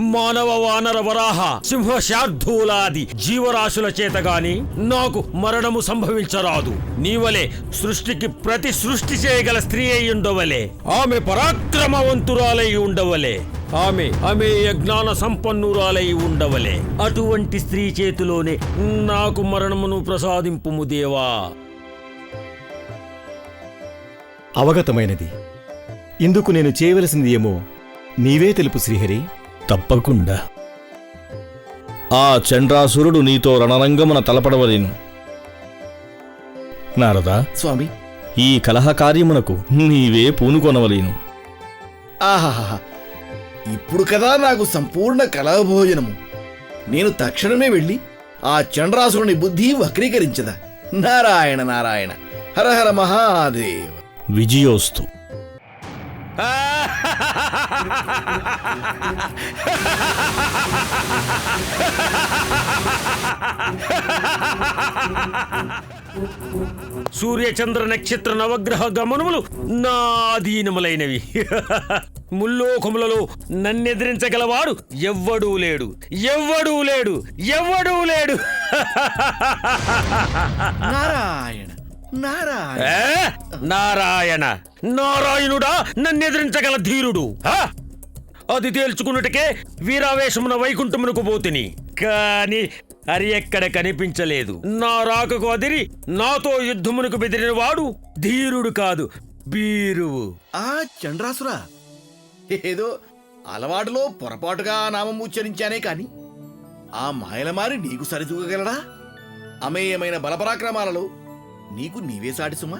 మానవ వానర వరాహ సింహ శార్ధూలాది జీవరాశుల చేత గాని నాకు మరణము సంభవించరాదు. నీవలే సృష్టికి ప్రతి సృష్టి చేయగల స్త్రీ అయి ఉండవలే. ఆమె పరాక్రమవంతురాలై ఉండవలే. ఆమె ఆమె జ్ఞాన సంపన్నురాలై ఉండవలే. అటువంటి స్త్రీ చేతిలోనే నాకు మరణమును ప్రసాదింపుము దేవా. అవగతమైనది. ఇందుకు నేను చేయవలసింది ఏమో నీవే తెలుపు శ్రీహరి. తప్పకుండా. ఆ చండ్రాసురుడు నీతో రణరంగమున తలపడవలేను. నారదా స్వామి. ఈ కలహ కార్యమునకు నీవే పూనుకొనవలేను. ఆహాహా ఇప్పుడు కదా నాకు సంపూర్ణ కళాభోజనము నేను తక్షణమే వెళ్ళి ఆ చండ్రాసురుని బుద్ధి వక్రీకరించదా. నారాయణ నారాయణ. హర హర మహాదేవ. విజయోస్తు. సూర్యచంద్ర నక్షత్ర నవగ్రహ గమనములు నా అధీనములైనవి ముల్లోకములలో నన్నెదిరించగలవాడు ఎవ్వడూ లేడు. ఎవ్వడూ లేడు. ఎవ్వడూ లేడు. నారాయణ. నారాయణ. ఏ? నారాయణ. నారాయణుడా? నన్నెదిరించగల ధీరుడు. ఆ? అది తేల్చుకున్నట్టుకే వీరావేశమున వైకుంఠమునకు పోతిని. కాని అది ఎక్కడ కనిపించలేదు. నా రాకకు అదిరి నాతో యుద్ధమునకు బెదిరిన వాడు ధీరుడు కాదు బీరువు ఆ చండ్రాసురా ఏదో అలవాటులో పొరపాటుగా ఆ నామం ఉచ్చరించానే కాని ఆ మాయలమారి నీకు సరితూగగలడా అమేయమైన బలపరాక్రమాలలో నీకు నీవే సాటి సుమా?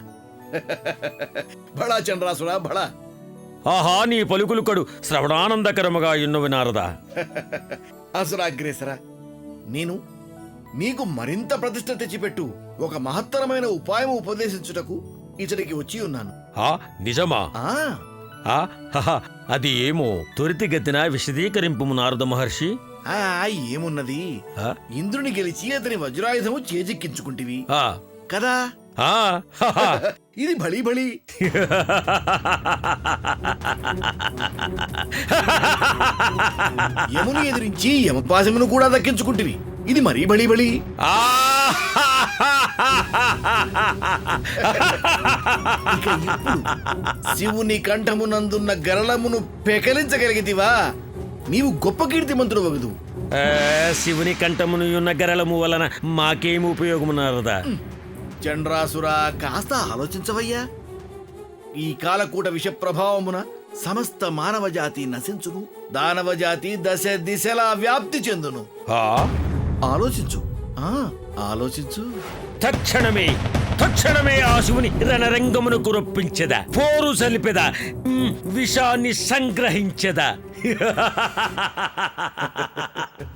బడా చండ్రాసురా బడా ఆహా నీ పలుకులు కడు శ్రవణానందకరముగా ఎన్నవి నారదా అసురాగ్రేసరా నేను నీకు మరింత ప్రతిష్ట తెచ్చిపెట్టు ఒక మహత్తరమైన ఉపాయం ఉపదేశించుటకు ఇతడికి వచ్చి ఉన్నాను. ఆ నిజమా? ఆ. ఆ హహ, అది ఏమో త్వరితగతిన విశదీకరింపు నారద మహర్షి. ఆ ఏమున్నది? ఆ? ఇంద్రుని గెలిచి అతని వజ్రాయుధము చేజిక్కించుకుంటివి. ఆ. కదా? ఆ. హహ. ఇది బలి బలి. యముని ఎదిరించి యమపాశమును కూడా దక్కించుకుంటివి. ఇది మరీ ఆ. ఇక ఇప్పుడు శివుని కంఠమునందున్న గరళమును పెకలించగలిగితివా? నీవు గొప్ప కీర్తిమంతుడు వగదు. ఏ, శివుని కంఠమును ఉన్న గరళము వలన మాకేమి ఉపయోగము నారదా చండ్రాసురా కాస్త ఆలోచించవయ్యా. ఈ కాలకూట విష ప్రభావమున సమస్త మానవ జాతి నశించును దానవ జాతి దశ దిశలా వ్యాప్తి చెందును. ఆ? ఆలోచించు. ఆ ఆలోచించు. తక్షణమే తక్షణమే ఆ శివుని రణరంగమునకు రొప్పించదా పోరు సలిపెదా విషాన్ని సంగ్రహించదా.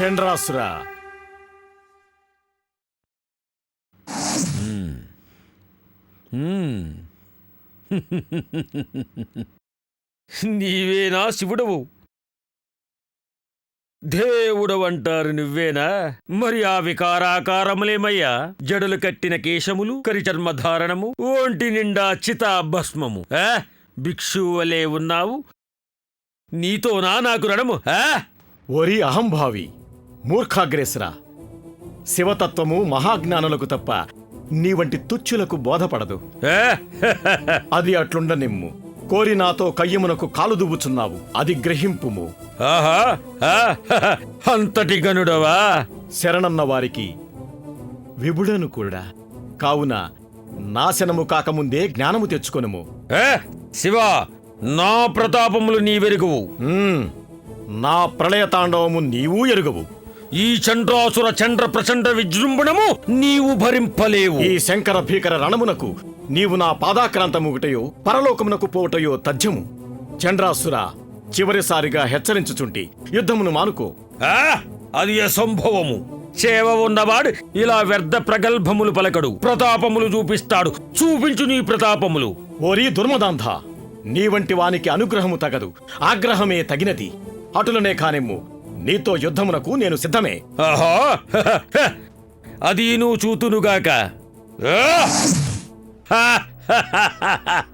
చండ్రాసురా. నీవేనా శివుడవు? దేవుడవంటారు నువ్వేనా? మరి ఆ వికారాకారములేమయ్యా? జడలు కట్టిన కేశములు కరిచర్మ ధారణము ఒంటి నిండా చితా భస్మము ఆ? భిక్షువలే ఉన్నావు. నీతోనా నాకు రణము? ఆ? ఒరి అహంభావి. మూర్ఖాగ్రేసరా. శివతత్వము మహాజ్ఞానులకు తప్ప నీ వంటి తుచ్చులకు బోధపడదు? అది అట్లుండనిమ్ము కోరి నాతో కయ్యమునకు కాలు దువ్వుచున్నావు. అది గ్రహింపుము? అంతటి గనుడవా? శరణన్న వారికి విభుడను కూడా కావున నాశనము కాకముందే జ్ఞానము తెచ్చుకొనుము. శివ నా ప్రతాపములు నీవెరుగువు. నా ప్రళయ తాండవము నీవు ఎరుగవు. ఈ చండ్రాసుర చండ్ర ప్రచండ విజృంభణము నీవు భరింపలేవు. ఈ శంకర భీకర రణమునకు నీవు నా పాదాక్రాంతముగుటయో పరలోకమునకు పోవటయో తథ్యము. చండ్రాసుర చివరిసారిగా హెచ్చరించుచుంటి యుద్ధమును మానుకో. ఆ? అది అసంభవము చేవ ఉన్నవాడు ఇలా వ్యర్థ ప్రగల్భములు పలకడు ప్రతాపములు చూపిస్తాడు చూపించు నీ ప్రతాపములు. ఓరి దుర్మదాంధ నీ వంటి వానికి అనుగ్రహము తగదు ఆగ్రహమే తగినది. అటులనే కానిమ్ము నీతో యుద్ధమునకు నేను సిద్ధమే. ఆహా! అది నువ్వు చూతునుగాక ఆ! హా, హ, ha ha ha ha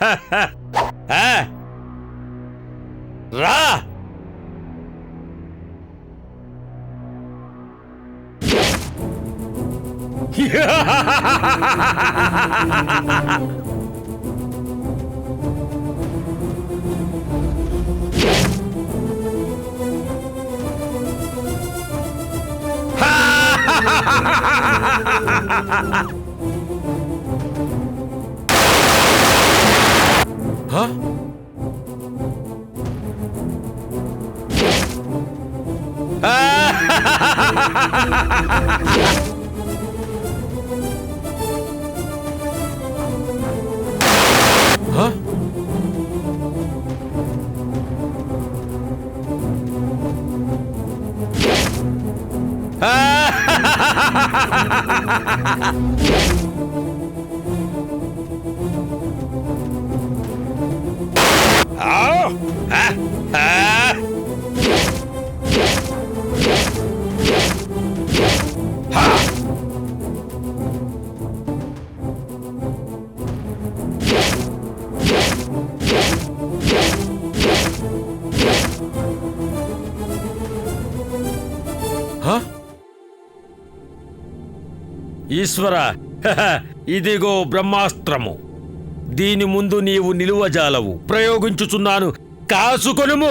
ha ha ha! ఆ! రా ఆ! ఆ! ఆ! హ? ఈశ్వర ఇదిగో బ్రహ్మాస్త్రము. దీని ముందు నీవు నిలువజాలవు ప్రయోగించుచున్నాను. కాసుకొనుము.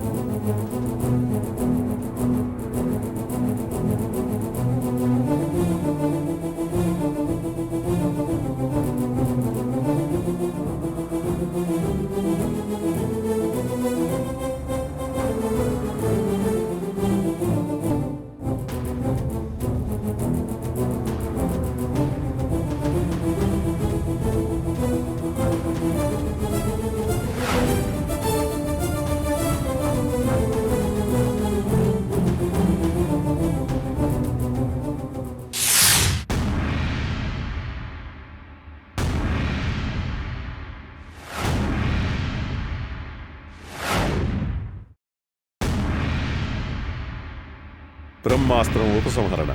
బ్రహ్మాస్త్రం ఉపసంహరణ